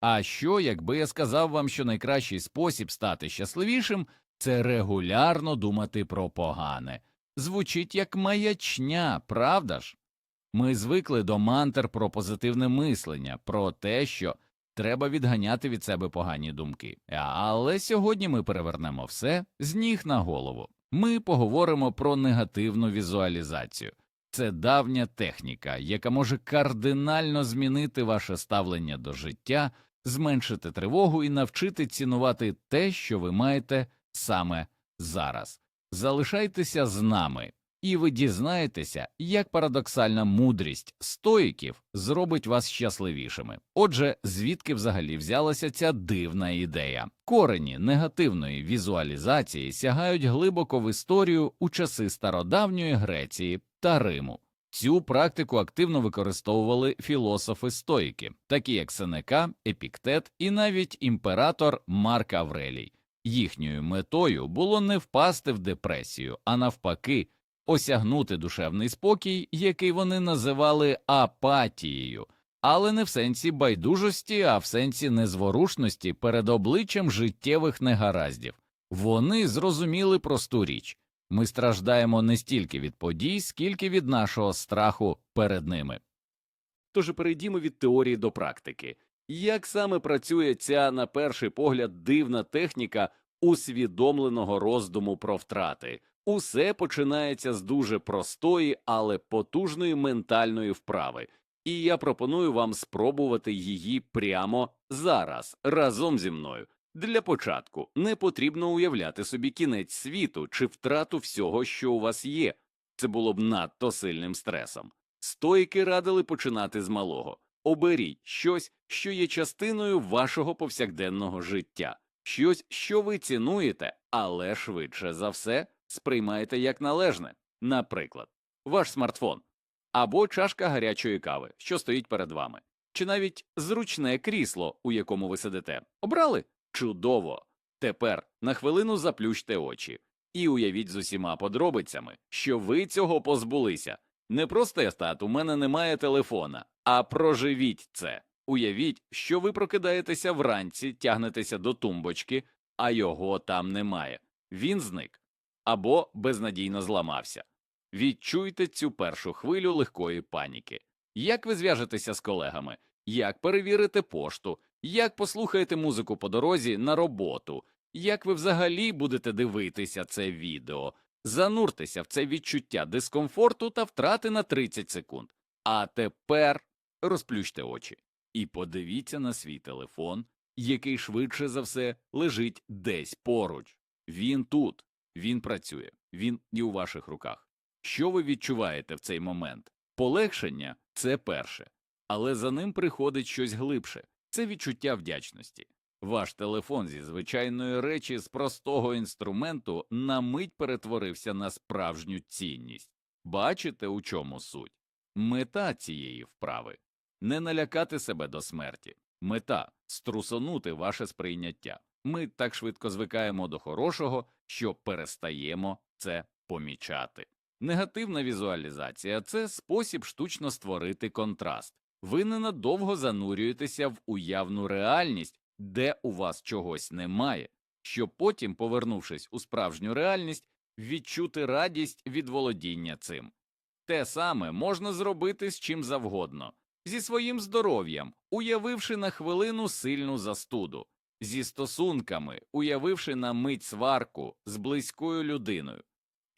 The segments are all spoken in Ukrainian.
А що, якби я сказав вам, що найкращий спосіб стати щасливішим це регулярно думати про погане? Звучить як маячня, правда ж? Ми звикли до мантр про позитивне мислення, про те, що треба відганяти від себе погані думки. Але сьогодні ми перевернемо все з ніг на голову. Ми поговоримо про негативну візуалізацію. Це давня техніка, яка може кардинально змінити ваше ставлення до життя, зменшити тривогу і навчити цінувати те, що ви маєте саме зараз. Залишайтеся з нами, і ви дізнаєтеся, як парадоксальна мудрість стоїків зробить вас щасливішими. Отже, звідки взагалі взялася ця дивна ідея? Корені негативної візуалізації сягають глибоко в історію у часи стародавньої Греції та Риму. Цю практику активно використовували філософи стоїки, такі як Сенека, Епіктет і навіть імператор Марк Аврелій. Їхньою метою було не впасти в депресію, а навпаки, осягнути душевний спокій, який вони називали апатією, але не в сенсі байдужості, а в сенсі незворушності перед обличчям життєвих негараздів. Вони зрозуміли просту річ ми страждаємо не стільки від подій, скільки від нашого страху перед ними. Тож перейдімо від теорії до практики. Як саме працює ця, на перший погляд, дивна техніка усвідомленого роздуму про втрати? Усе починається з дуже простої, але потужної ментальної вправи, і я пропоную вам спробувати її прямо зараз, разом зі мною. Для початку не потрібно уявляти собі кінець світу чи втрату всього, що у вас є. Це було б надто сильним стресом. Стоїки радили починати з малого. Оберіть щось, що є частиною вашого повсякденного життя, щось, що ви цінуєте, але швидше за все сприймаєте як належне, наприклад, ваш смартфон або чашка гарячої кави, що стоїть перед вами, чи навіть зручне крісло, у якому ви сидите. Обрали? Чудово! Тепер на хвилину заплющте очі і уявіть з усіма подробицями, що ви цього позбулися. Не просто естат, у мене немає телефона, а проживіть це. Уявіть, що ви прокидаєтеся вранці, тягнетеся до тумбочки, а його там немає. Він зник або безнадійно зламався. Відчуйте цю першу хвилю легкої паніки. Як ви зв'яжетеся з колегами, як перевірите пошту, як послухаєте музику по дорозі на роботу, як ви взагалі будете дивитися це відео, зануртеся в це відчуття дискомфорту та втрати на 30 секунд. А тепер розплющте очі і подивіться на свій телефон, який швидше за все лежить десь поруч. Він тут, він працює, він і у ваших руках. Що ви відчуваєте в цей момент? Полегшення це перше, але за ним приходить щось глибше це відчуття вдячності. Ваш телефон зі звичайної речі з простого інструменту на мить перетворився на справжню цінність. Бачите, у чому суть? Мета цієї вправи не налякати себе до смерті, мета струсонути ваше сприйняття. Ми так швидко звикаємо до хорошого, що перестаємо це помічати. Негативна візуалізація це спосіб штучно створити контраст. Ви ненадовго занурюєтеся в уявну реальність, де у вас чогось немає, щоб потім, повернувшись у справжню реальність, відчути радість від володіння цим. Те саме можна зробити з чим завгодно, зі своїм здоров'ям, уявивши на хвилину сильну застуду, зі стосунками, уявивши на мить сварку з близькою людиною.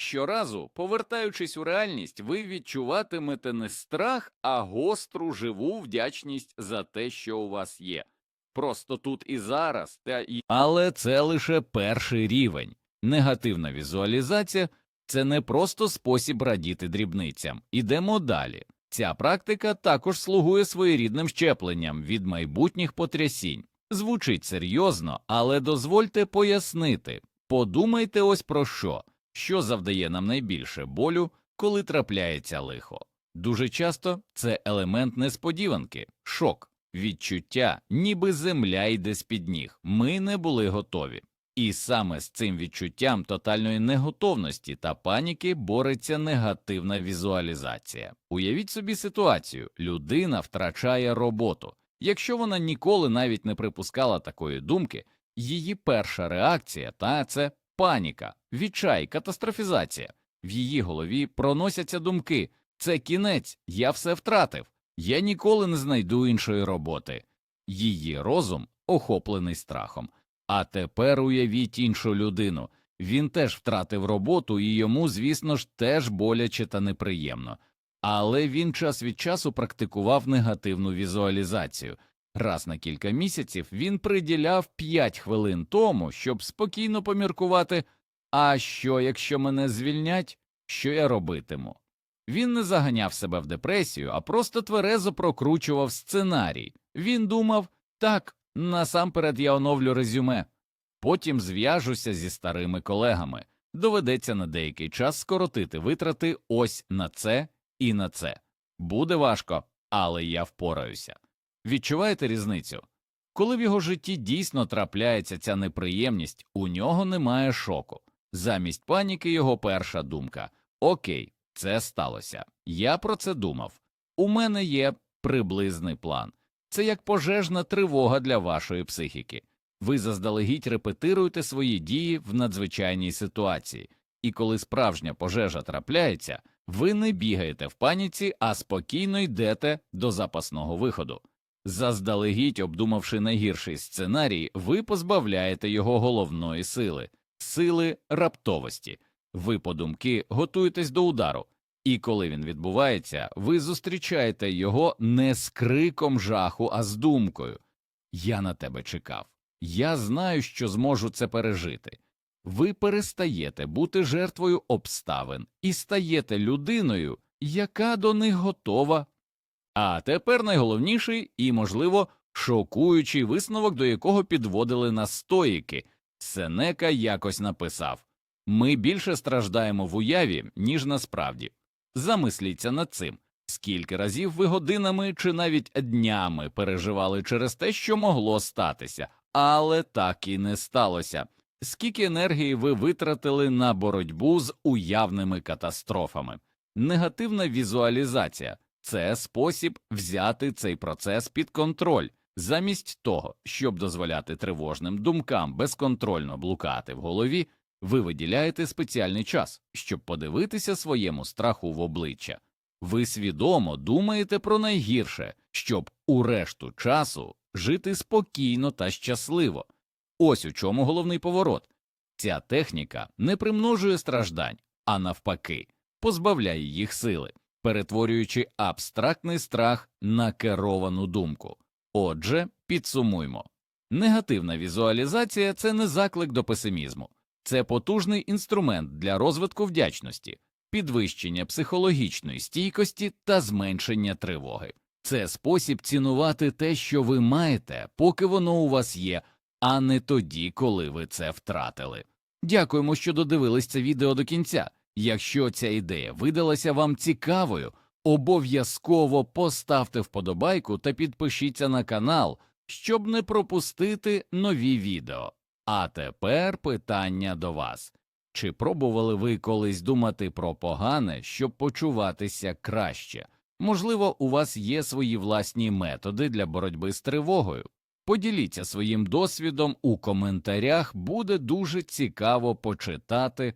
Щоразу, повертаючись у реальність, ви відчуватимете не страх, а гостру живу вдячність за те, що у вас є. Просто тут і зараз, та і але це лише перший рівень. Негативна візуалізація це не просто спосіб радіти дрібницям. Ідемо далі. Ця практика також слугує своєрідним щепленням від майбутніх потрясінь. Звучить серйозно, але дозвольте пояснити. Подумайте ось про що що завдає нам найбільше болю, коли трапляється лихо. Дуже часто це елемент несподіванки, шок, відчуття, ніби земля йде з під ніг. Ми не були готові. І саме з цим відчуттям тотальної неготовності та паніки бореться негативна візуалізація. Уявіть собі ситуацію: людина втрачає роботу, Якщо вона ніколи навіть не припускала такої думки, її перша реакція та це паніка, відчай, катастрофізація. В її голові проносяться думки це кінець, я все втратив, я ніколи не знайду іншої роботи. Її розум охоплений страхом. А тепер уявіть іншу людину. Він теж втратив роботу, і йому, звісно ж, теж боляче та неприємно. Але він час від часу практикував негативну візуалізацію. Раз на кілька місяців він приділяв 5 хвилин тому, щоб спокійно поміркувати, а що, якщо мене звільнять, що я робитиму. Він не заганяв себе в депресію, а просто тверезо прокручував сценарій. Він думав так, насамперед я оновлю резюме, потім зв'яжуся зі старими колегами. Доведеться на деякий час скоротити витрати ось на це і на це. Буде важко, але я впораюся. Відчуваєте різницю? Коли в його житті дійсно трапляється ця неприємність, у нього немає шоку. Замість паніки його перша думка Окей, це сталося. Я про це думав. У мене є приблизний план. Це як пожежна тривога для вашої психіки. Ви заздалегідь репетируєте свої дії в надзвичайній ситуації, і коли справжня пожежа трапляється, ви не бігаєте в паніці, а спокійно йдете до запасного виходу. Заздалегідь, обдумавши найгірший сценарій, ви позбавляєте його головної сили, сили раптовості. Ви подумки готуєтесь до удару, і коли він відбувається, ви зустрічаєте його не з криком жаху, а з думкою Я на тебе чекав. Я знаю, що зможу це пережити. Ви перестаєте бути жертвою обставин і стаєте людиною, яка до них готова. А тепер найголовніший і, можливо, шокуючий висновок, до якого підводили нас стоїки. Сенека якось написав ми більше страждаємо в уяві, ніж насправді. Замисліться над цим, скільки разів ви годинами чи навіть днями переживали через те, що могло статися, але так і не сталося. Скільки енергії ви витратили на боротьбу з уявними катастрофами? Негативна візуалізація це спосіб взяти цей процес під контроль, замість того, щоб дозволяти тривожним думкам безконтрольно блукати в голові, ви виділяєте спеціальний час, щоб подивитися своєму страху в обличчя. Ви свідомо думаєте про найгірше, щоб у решту часу жити спокійно та щасливо. Ось у чому головний поворот. Ця техніка не примножує страждань, а навпаки, позбавляє їх сили, перетворюючи абстрактний страх на керовану думку. Отже, підсумуймо негативна візуалізація це не заклик до песимізму, це потужний інструмент для розвитку вдячності, підвищення психологічної стійкості та зменшення тривоги. Це спосіб цінувати те, що ви маєте, поки воно у вас є, а не тоді, коли ви це втратили. Дякуємо, що додивились це відео до кінця. Якщо ця ідея видалася вам цікавою, обов'язково поставте вподобайку та підпишіться на канал, щоб не пропустити нові відео. А тепер питання до вас. Чи пробували ви колись думати про погане, щоб почуватися краще? Можливо, у вас є свої власні методи для боротьби з тривогою. Поділіться своїм досвідом у коментарях, буде дуже цікаво почитати